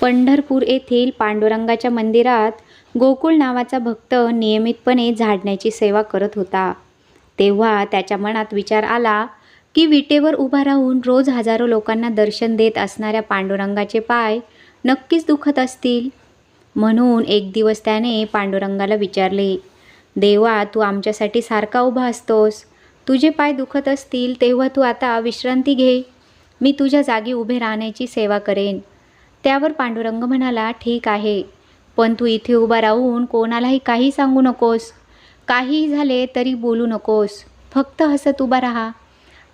पंढरपूर येथील पांडुरंगाच्या मंदिरात गोकुळ नावाचा भक्त नियमितपणे झाडण्याची सेवा करत होता. तेव्हा त्याच्या मनात विचार आला की विटेवर उभा राहून रोज हजारो लोकांना दर्शन देत असणाऱ्या पांडुरंगाचे पाय नक्कीच दुखत असतील. म्हणून एक दिवस त्याने पांडुरंगाला विचारले देवा तू आमच्यासाठी सारखा उभा असतोस. तुझे पाय दुखत असतील तेव्हा तू आता विश्रांती घे. मी तुझ्या जागी उभे राहण्याची सेवा करेन. त्यावर पांडुरंग म्हणाला ठीक आहे. पण तू इथे उभा राहून कोणालाही काही सांगू नकोस. काहीही झाले तरी बोलू नकोस. फक्त हसत उभा राहा.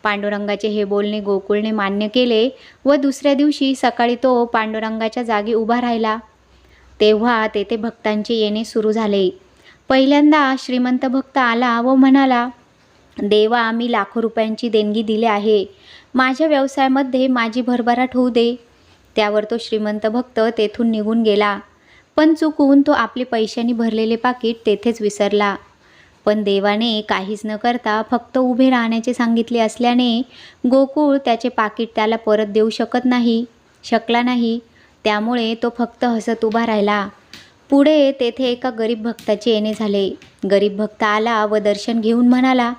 पांडुरंगाचे हे बोलणे गोकुळने मान्य केले व दुसऱ्या दिवशी सकाळी तो पांडुरंगाच्या जागी उभा राहिला. तेव्हा तेथे भक्तांचे येणे सुरू झाले. पहिल्यांदा श्रीमंत भक्त आला व म्हणाला देवा मी लाखो रुपयांची देणगी दिली आहे. माझ्या व्यवसायामध्ये माझी भरभराट होऊ दे. त्यावर तो श्रीमंत भक्त तेथून निघून गेला. पण चुकून तो आपले पैशांनी भरलेले पाकिट तेथेच विसरला. पण देवाने काहीच न करता फक्त उभे राहण्याचे सांगितले असल्याने गोकुळ त्याचे पाकिट त्याला परत देऊ शकत नाही शकला नाही. त्यामुळे तो फक्त हसत उभा राहिला. पुढे तेथे एका गरीब भक्ताचे येणे झाले. गरीब भक्त आला व दर्शन घेऊन म्हणाला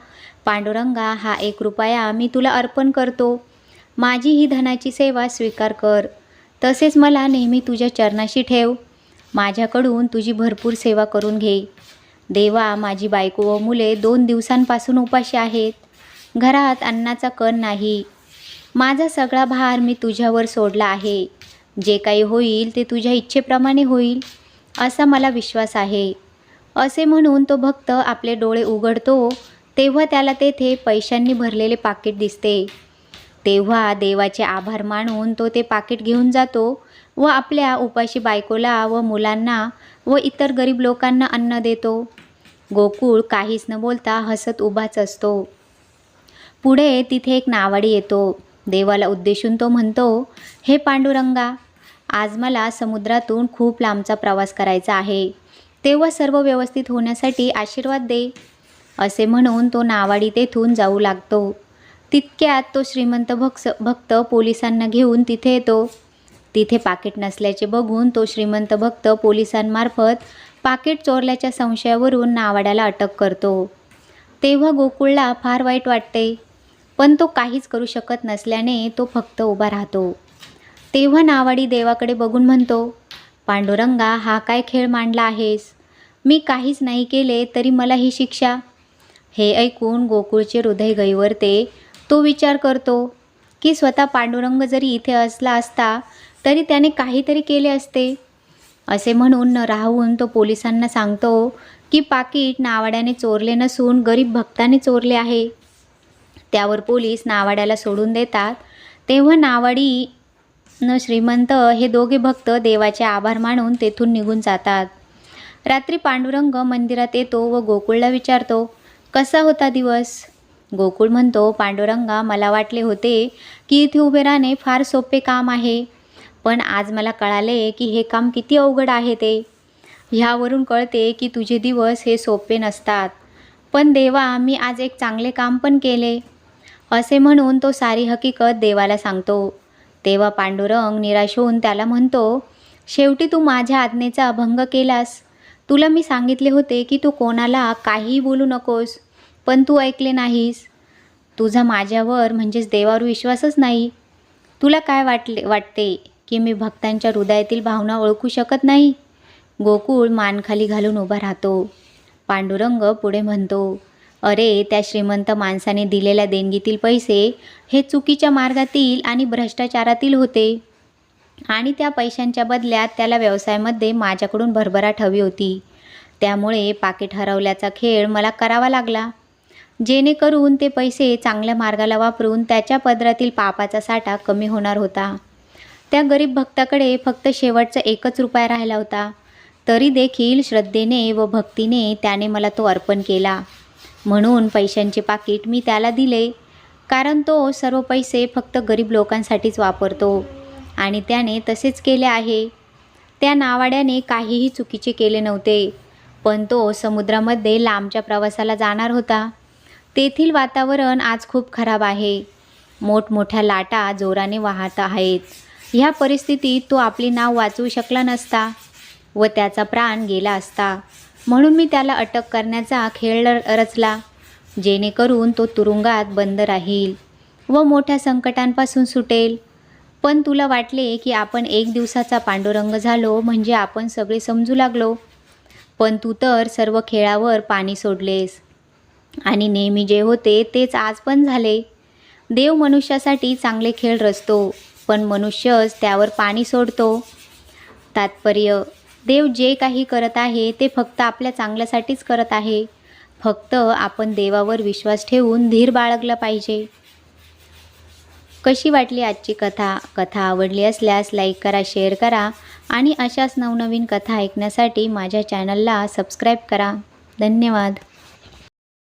पांडुरंगा हा एक रुपया मी तुला अर्पण करतो. माझी ही धनाची सेवा स्वीकार कर. तसेच मला नेहमी तुझ्या चरणाशी ठेव. माझ्याकडून तुझी भरपूर सेवा करून घे. देवा माझी बायको व मुले दोन दिवसांपासून उपाशी आहेत. घरात अन्नाचा कण नाही. माझा सगळा भार मी तुझ्यावर सोडला आहे. जे काही होईल ते तुझ्या इच्छेप्रमाणे होईल असा मला विश्वास आहे. असे म्हणून तो भक्त आपले डोळे उघडतो तेव्हा त्याला तेथे पैशांनी भरलेले पाकिट दिसते. तेव्हा देवाचे आभार मानून तो ते पाकिट घेऊन जातो व आपल्या उपाशी बायकोला व मुलांना व इतर गरीब लोकांना अन्न देतो. गोकुळ काहीच न बोलता हसत उभाच असतो. पुढे तिथे एक नावाडी येतो. देवाला उद्देशून तो म्हणतो हे पांडुरंगा आज मला समुद्रातून खूप लांबचा प्रवास करायचा आहे. तेव्हा सर्व व्यवस्थित होण्यासाठी आशीर्वाद दे. असे म्हणून तो नावाडी तेथून जाऊ लागतो. तितक्यात तो श्रीमंत भक्स भक्त पोलिसांना घेऊन तिथे येतो. तिथे पाकिट नसल्याचे बघून तो श्रीमंत भक्त पोलिसांमार्फत पाकिट चोरल्याच्या संशयावरून नावाड्याला अटक करतो. तेव्हा गोकुळला फार वाईट वाटते. पण तो काहीच करू शकत नसल्याने तो फक्त उभा राहतो. तेव्हा नावाडी देवाकडे बघून म्हणतो पांडुरंगा हा काय खेळ मांडला आहेस? मी काहीच नाही केले तरी मला ही शिक्षा. हे ऐकून गोकुळचे हृदय गैवरते तो विचार करतो की स्वतः पांडुरंग जरी इथे असला असता तरी त्याने काहीतरी केले असते. असे म्हणून राहून तो पोलिसांना सांगतो की पाकिट नावाड्याने चोरले नसून गरीब भक्ताने चोरले आहे. त्यावर पोलीस नावाड्याला सोडून देतात. तेव्हा नावाडी न श्रीमंत हे दोघे भक्त देवाचे आभार मानून तेथून निघून जातात. रात्री पांडुरंग मंदिरात येतो व गोकुळला विचारतो कसा होता दिवस? गोकुळ म्हणतो पांडुरंगा मला वाटले होते की इथे उभे राहणे फार सोपे काम आहे. पण आज मला कळाले की हे काम किती अवघड आहे ते. ह्यावरून कळते की तुझे दिवस हे सोपे नसतात. पण देवा मी आज एक चांगले काम पण केले. असे म्हणून तो सारी हकीकत देवाला सांगतो. तेव्हा पांडुरंग निराश होऊन त्याला म्हणतो शेवटी तू माझ्या आज्ञेचा भंग केलास. तुला मी सांगितले होते की तू कोणाला काहीही बोलू नकोस. पण तू ऐकले नाहीस. तुझा माझ्यावर म्हणजेच देवावर विश्वासच नाही. तुला काय वाटले वाटते की मी भक्तांच्या हृदयातील भावना ओळखू शकत नाही? गोकुळ मानखाली घालून उभा राहतो. पांडुरंग पुढे म्हणतो अरे त्या श्रीमंत माणसाने दिलेल्या देणगीतील पैसे हे चुकीच्या मार्गातील आणि भ्रष्टाचारातील होते. आणि त्या पैशांच्या बदल्यात त्याला व्यवसायामध्ये माझ्याकडून भरभराट हवी होती. त्यामुळे पाकिट हरवल्याचा खेळ मला करावा लागला. जेणेकरून ते पैसे चांगल्या मार्गाला वापरून त्याच्या पदरातील पापाचा साठा कमी होणार होता. त्या गरीब भक्ताकडे फक्त शेवटचा एकच रुपया राहिला होता. तरी देखील श्रद्धेने व भक्तीने त्याने मला तो अर्पण केला. म्हणून पैशांचे पाकिट मी त्याला दिले. कारण तो सर्व पैसे फक्त गरीब लोकांसाठीच वापरतो. आणि त्याने तसेच केले आहे. त्या नावाड्याने काहीही चुकीचे केले नव्हते. पण तो समुद्रामध्ये लांबच्या प्रवासाला जाणार होता. तेथील वातावरण आज खूप खराब आहे. मोठमोठ्या लाटा जोराने वाहत आहेत. ह्या परिस्थितीत तो आपली नाव वाचवू शकला नसता व त्याचा प्राण गेला असता. म्हणून मी त्याला अटक करण्याचा खेळ र- रचला जेणेकरून तो तुरुंगात बंद राहील व मोठ्या संकटांपासून सुटेल. पण तुला वाटले की आपण एक दिवसाचा पांडुरंग झालो म्हणजे आपण सगळे समजू लागलो. पण तू तर सर्व खेळावर पाणी सोडलेस. आणि नेहमी जे होते तेच आज पण झाले. देव मनुष्यासाठी चांगले खेळ रचतो पण मनुष्यच त्यावर पाणी सोडतो. तात्पर्य देव जे काही करत आहे ते फक्त आपल्या चांगल्यासाठीच करत आहे. फक्त आपण देवावर विश्वास ठेवून धीर बाळगला पाहिजे. कशी वाटली आजची कथा? कथा आवडली असल्यास लाईक करा शेअर करा आणि अशाच नवनवीन कथा ऐकण्यासाठी माझ्या चॅनलला सबस्क्राईब करा. धन्यवाद.